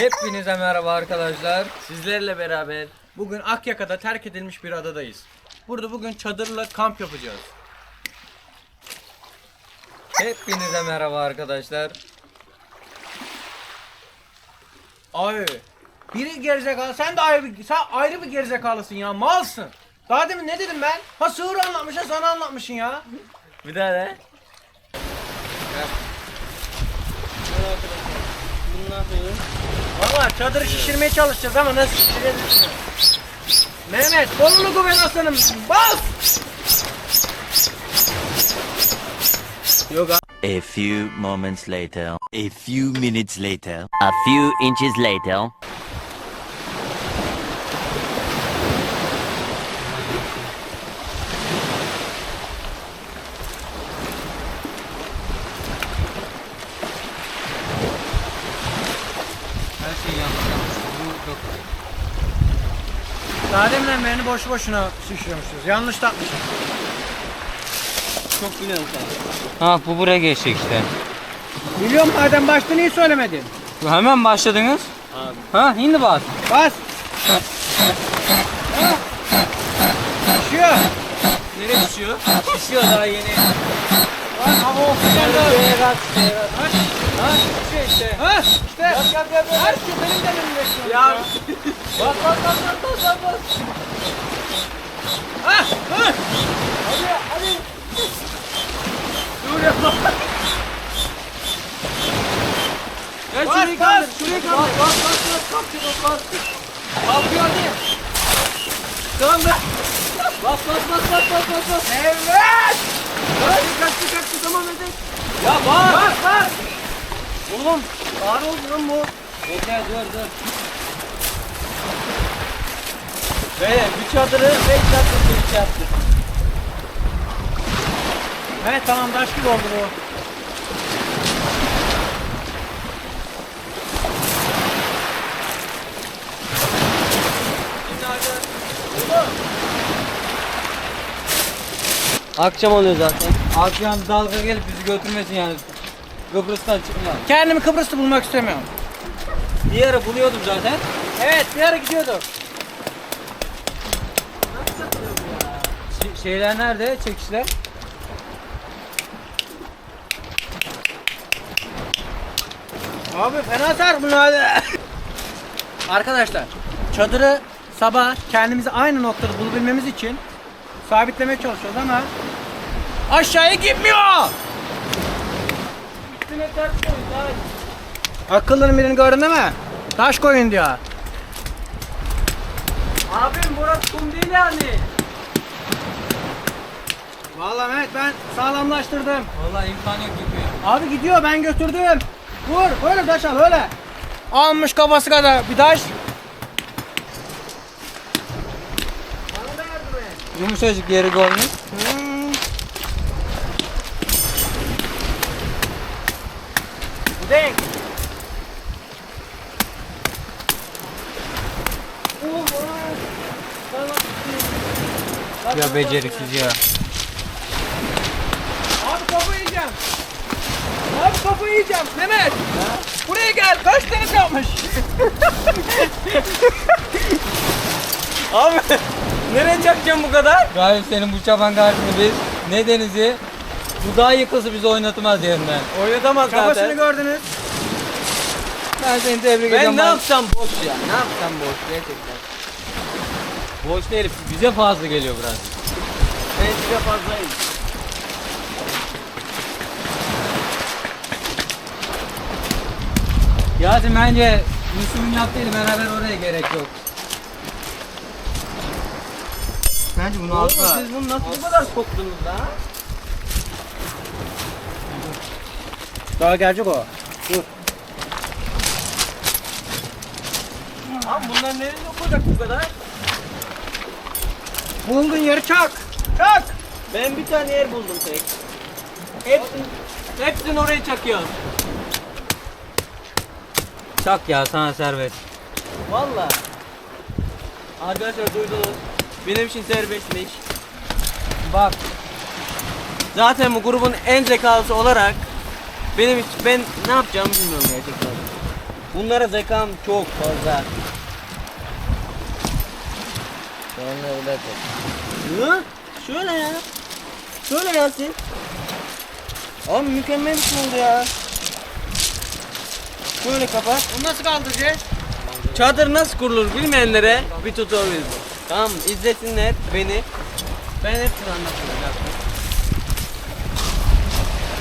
Hepinize merhaba arkadaşlar. Sizlerle beraber Bugün Akyaka'da terk edilmiş bir adadayız. Burada bugün çadırla kamp yapacağız. Hepinize merhaba arkadaşlar. Ay, biri gerizekalı. Sen de ayrı bir, sen ayrı bir gerizekalısın ya. Malsın. Daha demin ne dedim ben? Ha sığır anlatmışsın, sana anlatmışsın ya. bir daha ne? Yapıyorsun? Valla çadırı şişirmeye çalışacağız ama nasıl şişireceğiz? Mehmet kolunu güven aslanım. Bas! Yok A few moments later. A few minutes later. A few inches later. Her şeyi yanlış yapmışız. Bu yok. Daha deminden beni boşu boşuna şişiriyormuşuz. Yanlış takmışız. çok biliyorsun sen. Ha bu buraya geçecek işte. Biliyorum madem başta niye söylemedin? Hemen başladınız. Abi. Ha şimdi bas. Bas! Düşüyor. Nereye düşüyor? Düşüyor daha yeni. Bak hava oksijen bak, şeye bak. Ha, Ha düşüyor işte. ha, Yap yap yap. yap. Her şey benim de şu an Ya. Bak bak bak bak bak bak. Ha, ha. Hadi hadi. Dur yapma. Gel Bas, şurayı bas. kaldır, şurayı kaldır. Bas bas bas, bas kalkıyor bas. Kalkıyor hadi. Kaldır. Bas bas bas bas bas bas bas. Evet. Hadi kaçtı kaçtı tamam hadi. Ya bas. Bas, bas. Oğlum ağır oldu lan bu. Bekle dur dur. Böyle bir çadırı 5 dakika bir yaptı. Evet tamam taş gibi oldu bu. Akşam oluyor zaten. Akşam dalga gelip bizi götürmesin yani. Kıbrıs'tan çıkma. Kendimi Kıbrıs'ta bulmak istemiyorum. Bir ara buluyordum zaten. Evet bir ara gidiyorduk. Ş- şeyler nerede? Çekişler. Abi fena sar bunu hadi. Arkadaşlar çadırı sabah kendimizi aynı noktada bulabilmemiz için sabitlemeye çalışıyoruz ama aşağıya gitmiyor. Üstüne ters koy daha. Akıllının birini gördün değil mi? Taş koyun diyor. Abim burası kum değil yani. Vallahi Mehmet ben sağlamlaştırdım. Vallahi imkan yok gitmiyor. Abi gidiyor ben götürdüm. Vur böyle taş al öyle. Almış kafası kadar bir taş. Yumuşacık yeri görmüş. Hmm. Bu denk. Ya beceriksiz ya. Abi kafayı yiyeceğim. Abi kafayı yiyeceğim. Mehmet. Buraya gel. Kaç tane kalmış? Abi nereye çakacağım bu kadar? Gayet senin bu çaban karşısında biz ne denizi bu daha yıkılsa bizi oynatmaz yerinden. Oynatamaz Kafasını zaten. gördünüz. Ben seni tebrik Ben ediyorum. ne yapsam boş ya. Ne yapsam boş gerçekten. Boş değil. Bize fazla geliyor biraz. Ben size fazlayım. Yasin bence Müslüm'ün yaptığıyla beraber oraya gerek yok. Bence bunu Oğlum atla. siz bunu nasıl bu kadar soktunuz da? Daha gelecek o. Abi bunlar nereye sokacak bu kadar? Buldun yeri çak. Çak. Ben bir tane yer buldum tek. Hepsini, hepsini oraya çakıyorum. Çak ya sana serbest. Valla. Arkadaşlar duydunuz. Benim için serbestmiş. Bak Zaten bu grubun en zekalısı olarak benim için ben ne yapacağımı bilmiyorum gerçekten. Bunlara zekam çok fazla. Sonra öyle Hı? Şöyle ya. Şöyle Yasin. Abi mükemmel bir şey oldu ya. Şöyle kapat. Bunu nasıl kaldıracağız? Çadır nasıl kurulur bilmeyenlere bir tutorial bu. Tamam mı? izlesinler beni. Ben hepsini anlatacağım.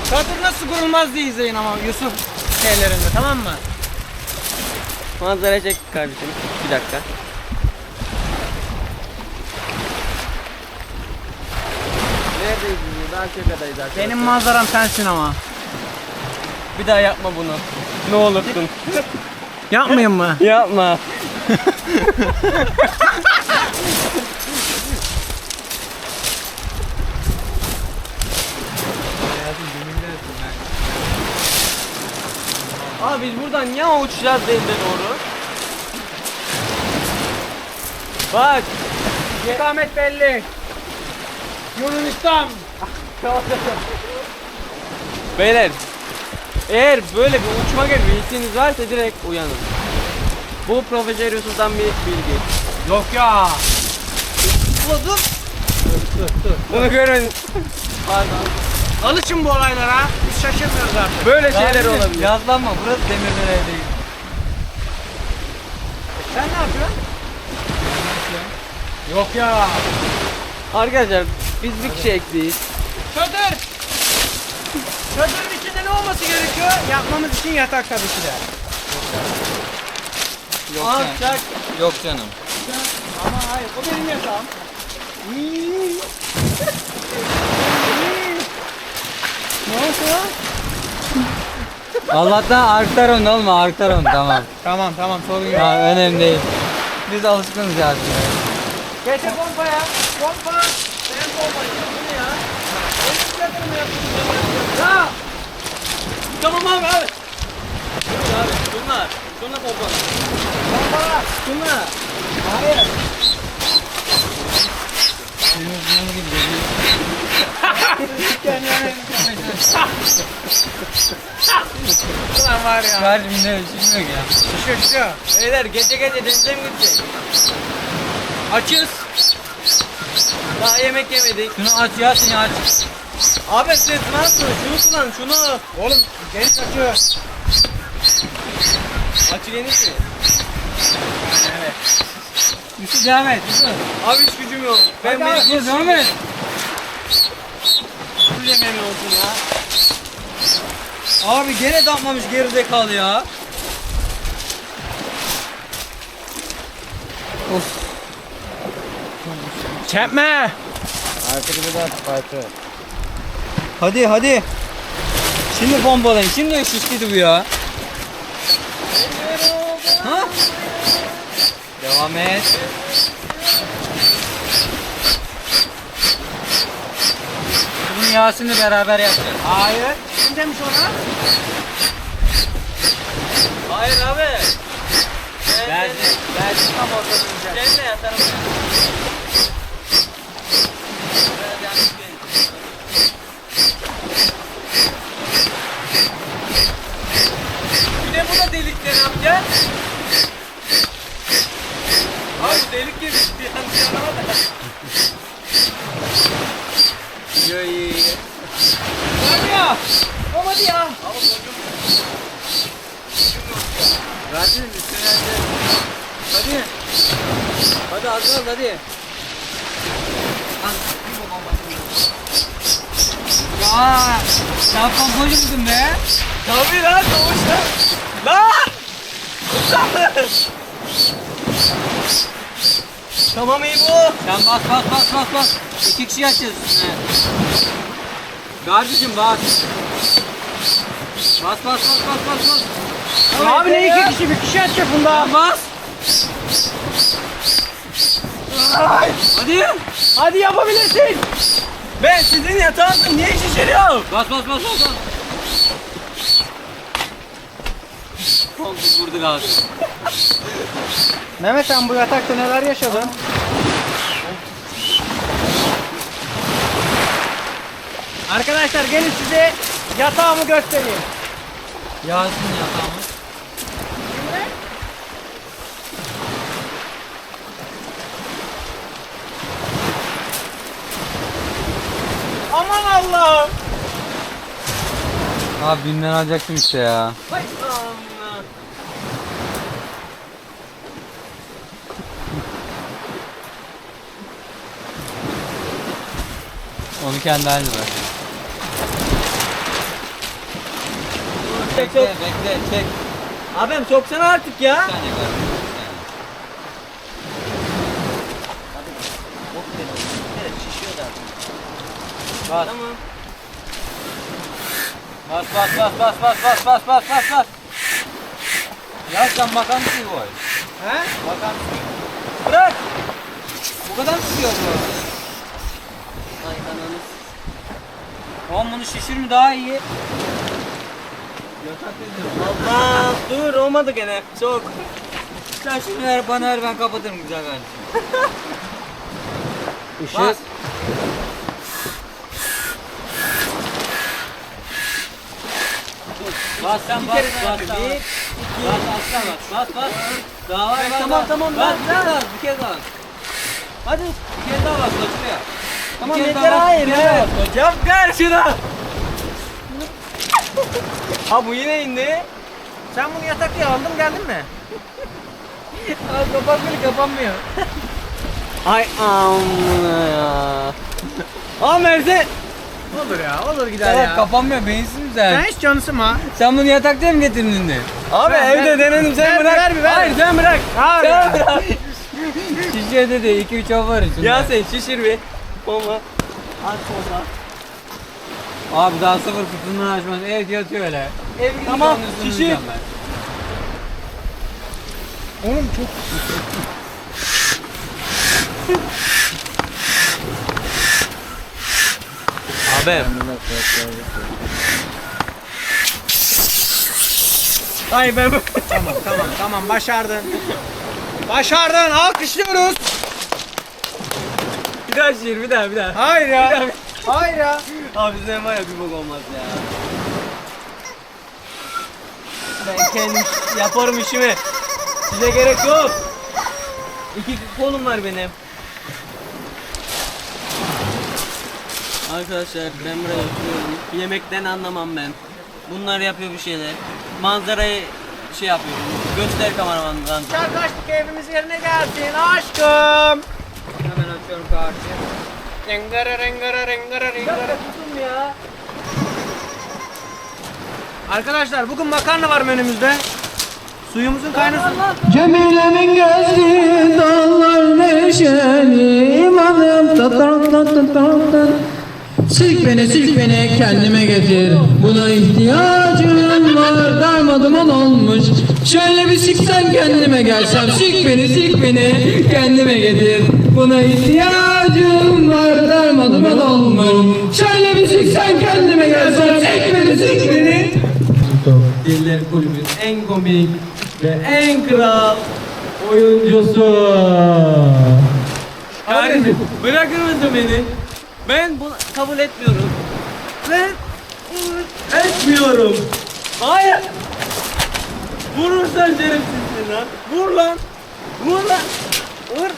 Çadır nasıl kurulmaz diye izleyin ama Yusuf şeylerinde tamam mı? Manzara çek kardeşim. Bir dakika. Çekadayız arkadaşlar. Benim manzaram sensin ama. Bir daha yapma bunu. Ne olursun. Yapmayayım mı? yapma. Abi biz buradan ya uçacağız denize doğru. Bak. İstikamet belli. Yunanistan. Beyler. Eğer böyle bir uçma gibi bir hissiniz varsa direkt uyanın. Bu Profesör Yusuf'tan bir bilgi. Yok ya. Dur. Bunu görün. Pardon. Alışın bu olaylara. Biz şaşırmıyoruz artık. Böyle şeyler Kardeşim, olabilir. Yazlanma burası Demirören değil. Sen ne yapıyorsun? Yok ya. Arkadaşlar biz bir kişi ekliyiz. Çadır. Çadırın içinde ne olması gerekiyor? Yapmamız için yatak tabii ki de. Yok Aa, canım. çak. Yok canım. Ama hayır o benim yatağım. ne oldu? Allah'tan Arktaron olma Arktaron tamam. Tamam tamam sorun yok. Tamam önemli değil. Biz alışkınız ya. Getir pompaya. Pompa. Ben pompa. Bu ne ya? Benim çadırımı yaptın. Ya. Tamam abi abi. Dur abi şunlar. Şunlar baba. Pompa. Şunlar. Hayır. Ulan var ya. Kardeşim ne düşünmüyor ki ya. Düşüyor düşüyor. Beyler gece gece denize mi gidecek? Açız. Daha yemek yemedik. Şunu aç ya aç. Abi ses nasıl? Şunu kullan şunu. Oğlum geniş açıyor. Açı geniş mi? Yusuf devam et Yusuf. Abi hiç gücüm yok. Ben Hadi mecbur Yusuf devam et. yemem olsun ya. Abi gene damlamış gerizekalı ya. Of. Çekme. Hadi hadi. Şimdi bombalayın. Şimdi şişti bu ya. Ha? Devam et. Bunu Yasin'le beraber yapacağız. Hayır. Kim demiş ona? Hayır abi. Ben, Ben, ben tam ortada Sen de yatarım. Biraz yanlış geldi. Bir de bu da delikten yapacağız. Abi delik gibi bir yanlış anlama da. Yo iyi iyi. Hadi ya. Olmadı ya. Verdiniz üstüne Hadi. Hadi az az hadi. Ya sen pompacı mısın be? Tabii lan doğuşta. Lan! tamam iyi bu. Sen bas bas bas bas bas. İki kişi yapacağız üstüne. Kardeşim bas. Bas bas bas bas bas bas. Abi ne iki kişi bir kişi açacak bunda. Sen bas. Hadi. Hadi yapabilirsin. Ben sizin yatağınızda niye şişiriyorum? Bas bas bas bas bas. Oldu vurdu galiba. Mehmet sen bu yatakta neler yaşadın? Arkadaşlar gelin size yatağımı göstereyim. Yasin ya tamam. Şimdi Allah'ım. Abi binden alacaktım işte ya. Hay. Onu kendi haline bırak. Çek Bekle çek. bekle çek. Abim soksana artık ya. Bir saniye bak. Bas. Tamam. Bas bas bas bas bas bas bas bas bas bas. Ya sen bakan mısın bu? He? Bakan mısın? Bırak. Bu kadar mı sıkıyor bu? Ay ananı. Oğlum bunu şişir mi daha iyi? Allah dur olmadı gene. Çok. Sen şunu ver bana ver ben kapatırım güzel kardeşim. Işık. Bas. Bas sen bas bas daha bas. Bas aslan bas bas bas. Daha var var, tamam, tamam, bas. Bir kere daha bir kere daha. Hadi. Bir kere daha bas şuraya. Tamam yeter hayır bas. Yap karşına. ha bu yine indi. Sen bunu yatak diye aldın geldin mi? Abi kapatmıyor kapanmıyor. Ay amına ya. Aa Merve. Olur ya olur gider ya. kapanmıyor beyinsiz mi Sen sen? hiç canı sıkma. Sen bunu yatakta mı getirdin de? Abi Ver, evde ver. denedim sen Ver, bırak. ver ver. Hayır sen bırak. Abi Sen bırak. Şişede de 2-3 av var içinde. ya sen şişir bir. Olma. Abi daha sıfır kutundan açmaz. Evet yatıyor öyle. Ev gibi Tamam, şişir. Oğlum çok Abi. Ay ben tamam tamam tamam başardın. Başardın alkışlıyoruz. bir daha şişir bir daha bir daha. Hayır ya. Hayır ya. Abi sen var ya bir bok olmaz ya. Ben kendim yaparım işimi. Size gerek yok. İki kolum var benim. Arkadaşlar ben buraya oturuyorum. Yemekten anlamam ben. Bunlar yapıyor bir şeyler. Manzarayı şey yapıyorum. Göster kameramandan. Çar kaçtık evimiz yerine gelsin aşkım. Hemen açıyorum karşıya. Rengara rengara rengara rengara. Tutun ya. Arkadaşlar bugün makarna var menümüzde. Suyumuzun kaynasın. Cemile'nin gözü dağlar neşeli imanım tatam tatam tatam Silk beni silk beni kendime getir. Buna ihtiyacım var darmaduman olmuş. Şöyle bir siksen kendime gelsem Silk beni silk beni kendime getir. Buna ihtiyacım var darmaduman olmuş. Şöyle bir siksen kendime gelsem Silk beni silk beni. Diller Kulübü'nün en komik ve en kral oyuncusu. Kardeşim bırakır mısın beni? Ben bunu kabul etmiyorum. Ben bunu etmiyorum. Hayır. Vurursan şerefsizsin lan. Vur lan. Vur lan. Vur.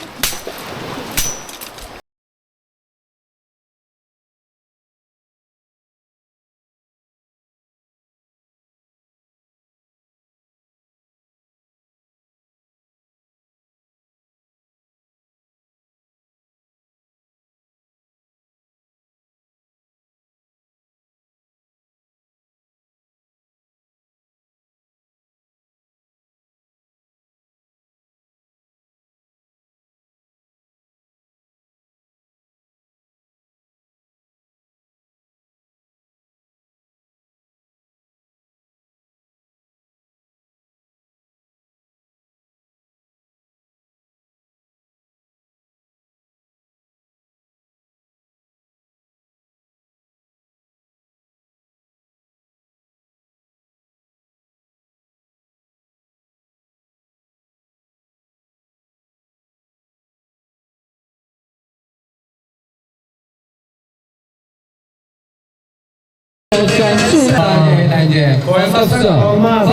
Eğlence Olmaz.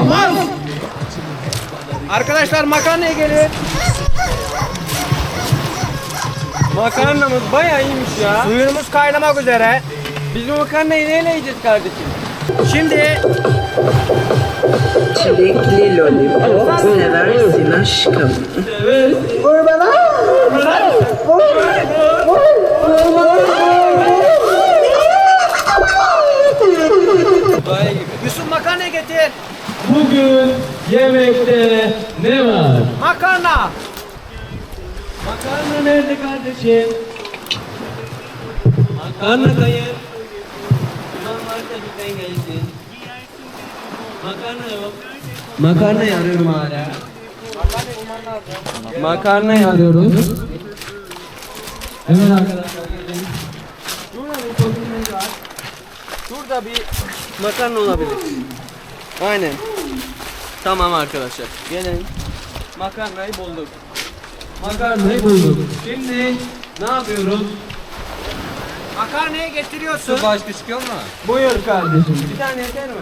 Olmaz. Arkadaşlar makarnaya gelin. Makarnamız bayağı iyiymiş ya. Suyumuz kaynamak üzere. Biz bu makarnayı neyle yiyeceğiz kardeşim? Şimdi Çilekli lollipop seversin aşkım. Gibi. Yusuf makarna getir. Bugün yemekte ne var? Makarna. Makarna nerede kardeşim? Makarna dayı. Ulan varsa bizden gelsin. Makarna yok. Makarna arıyorum hala. Makarna arıyoruz. Hemen arkadaşlar. Şurada bir makarna olabilir. Aynen. Tamam arkadaşlar. Gelin. Makarnayı bulduk. Makarnayı bulduk. Şimdi ne yapıyoruz? Makarnayı getiriyorsun. Su başka çıkıyor mu? Buyur kardeşim. Bir tane yeter mi?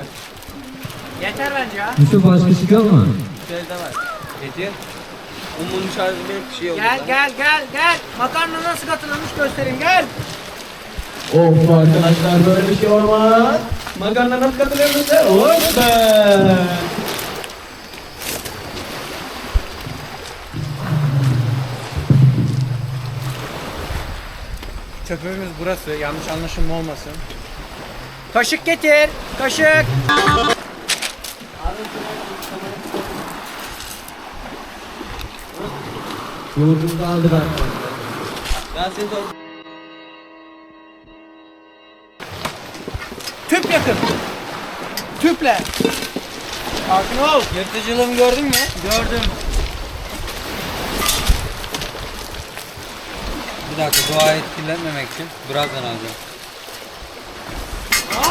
Yeter bence ya. Yusuf başka çıkıyor mu? Şöyle var. Getir. Umun şarjı bir şey oldu. Gel gel gel gel. Makarna nasıl katılmış göstereyim gel. Of arkadaşlar böyle bir şey olmaz. Bize? Hop be. Çöpümüz burası. Yanlış anlaşılma olmasın. Kaşık getir. Kaşık. Yoğurdumuzu aldık arkadaşlar. Ben seni yakın. Tüple. Sakin ol. Yırtıcılığımı gördün mü? Gördüm. Bir dakika duayı etkilenmemek için birazdan alacağım.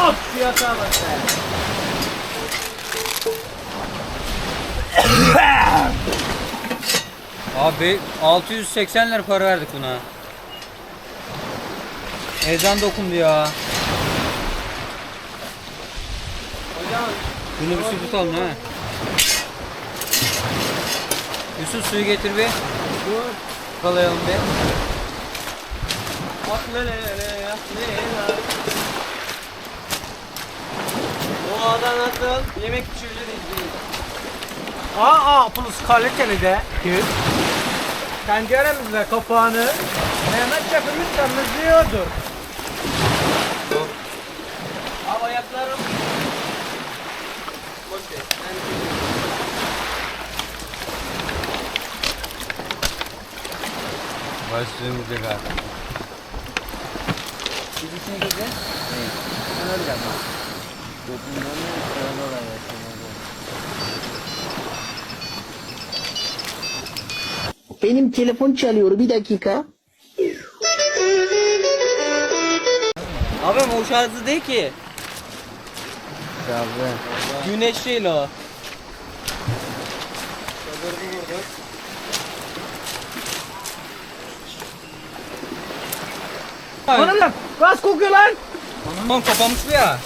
Al şu yatağa bak sen. Abi 680 lira para verdik buna. Ezan dokundu ya. Hocam Bunu bir su tutalım ha. Yusuf suyu getir bir. dur. Kalayalım bir. Bak ne ne ne ya ne ne. Doğada nasıl yemek pişirilir izleyin. Aa, aa plus kaliteli de. Tüp. Tenceremizle kapağını Mehmet Şefimiz temizliyordur. Abi ayaklarım. Boş ver. Yani Başlığımız yok artık. Benim telefon çalıyor bir dakika. Abi o şarjı değil ki. Güneş değil o. Bana lan gaz kokuyor lan. Tamam kapanmış bu ya.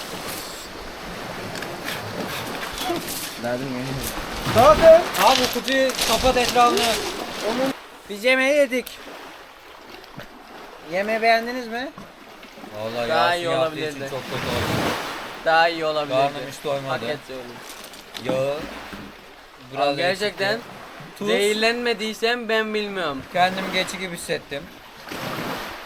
Tabii. Abi bu kutuyu kapat etrafını. Biz yemeği yedik. Yemeği beğendiniz mi? Vallahi Daha Yasin iyi yaptığı için olabilirdi. çok kötü oldu. Daha iyi olabilirdi. Karnım hiç doymadı. Paket söyleyeyim. Yağı. Abi gerçekten eksikti. Tuz. zehirlenmediysem ben bilmiyorum. Kendimi geçi gibi hissettim.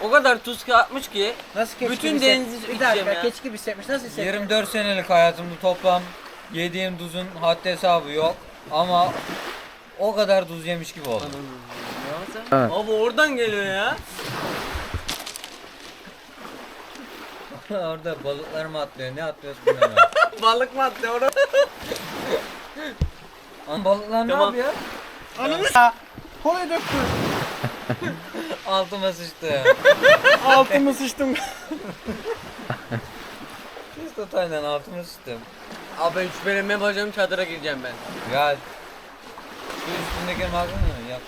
O kadar tuz katmış ki Nasıl keçi Bütün gibi denizi hissetmiş? Bir içeceğim dakika ya. keçi gibi hissetmiş. Nasıl hissetmiş? 24 senelik hayatımda toplam yediğim tuzun haddi hesabı yok. Ama o kadar tuz yemiş gibi oldum. Abi oradan geliyor ya. Orada balıklar mı atlıyor ne atlıyorsun bilmiyorum. Balık mı attı orada? Ama balıklar ne Tamam. yapıyor? Ananı s***. Kolayı döktü. Altıma sıçtı. Altımı sıçtım. Biz totalden altıma sıçtım. Abi ben şüphelenme yapacağım çadıra gireceğim ben. Ya şu üstündeki mi? Yap.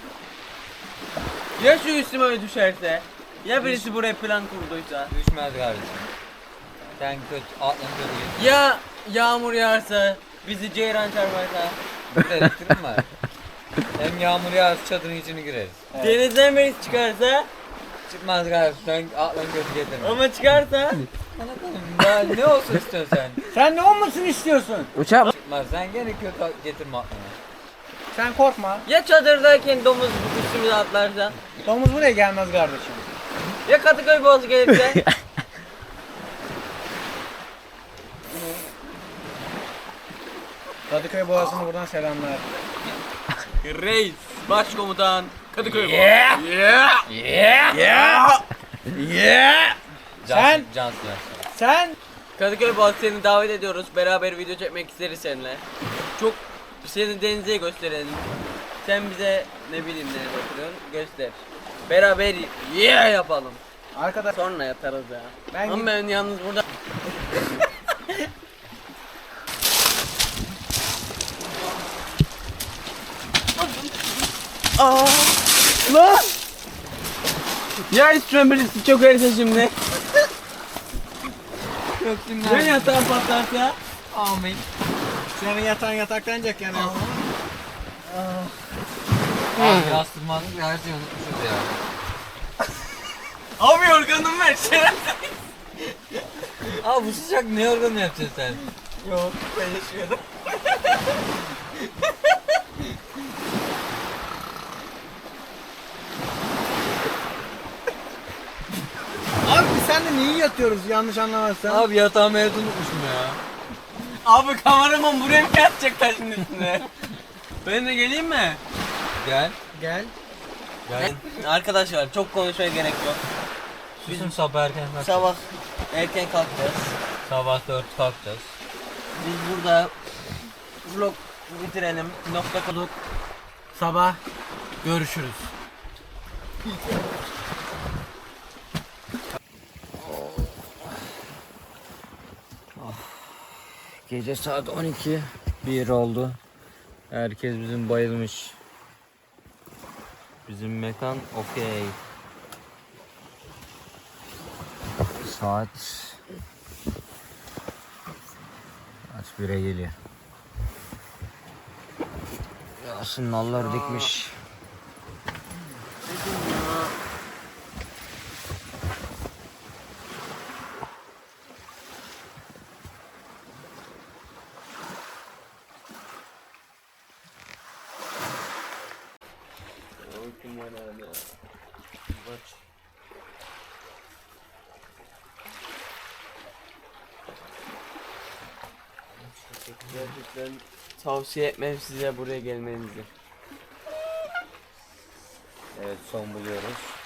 Ya şu üstüme düşerse? Ya birisi buraya plan kurduysa? Düşmez kardeşim. Sen kötü, aklın kötü. Ya yağmur yağarsa? Bizi ceyran çarparsa? Elektrik var? Hem yağmur yağarsa çadırın içine gireriz. Denizden birisi çıkarsa? Çıkmaz galiba sen aklın kötü getirme. Ama çıkarsa. Ya ne olsun istiyorsun sen? Sen ne olmasını istiyorsun? Uçak. Çıkmaz sen gene kötü getirme aklına. Sen korkma. Ya çadırdayken domuz üstümüze atlarsa? Domuz buraya gelmez kardeşim. Ya Kadıköy boğazı gelirse? Kadıköy Boğazı'na buradan selamlar. Reis, başkomutan, Kadıköy Yeah. Yeah. Yeah! Yeah! Yeah! Sen- Can Sen Kadıköy Boğazı seni davet ediyoruz. Beraber video çekmek isteriz seninle. Çok seni denize gösterelim. Sen bize ne bileyim nerede oturuyorsun göster. Beraber yeah yapalım. arkadaş Sonra yatarız ya. Ben Ama ben yalnız burada Lan! Ya üstüme birisi çok erse şimdi. Ben yatağım patlarsa. Amin. Senin yatağın yataklanacak yani. Abi yastırmadık ya her şeyi unutmuşuz ya. Abi yorganım ver Abi bu sıcak ne yorgun yapacaksın sen? Yok ben yaşıyorum. Seninle niye yatıyoruz yanlış anlamazsan? Abi yatağımı evde unutmuşum ya. Abi kameraman buraya mı yatacak taşın üstüne? ben de geleyim mi? Gel. Gel. Gel. Arkadaşlar çok konuşmaya gerek yok. Bizim sabah erken kalkacağız. Sabah erken kalkacağız. Sabah 4 kalkacağız. Biz burada vlog bitirelim. Nokta koyduk. Sabah görüşürüz. Gece saat 12. 1 oldu. Herkes bizim bayılmış. Bizim mekan okey. Saat Kaç bire geliyor. Yasin nallar dikmiş. Gerçekten tavsiye etmem size buraya gelmenizi. Evet son buluyoruz.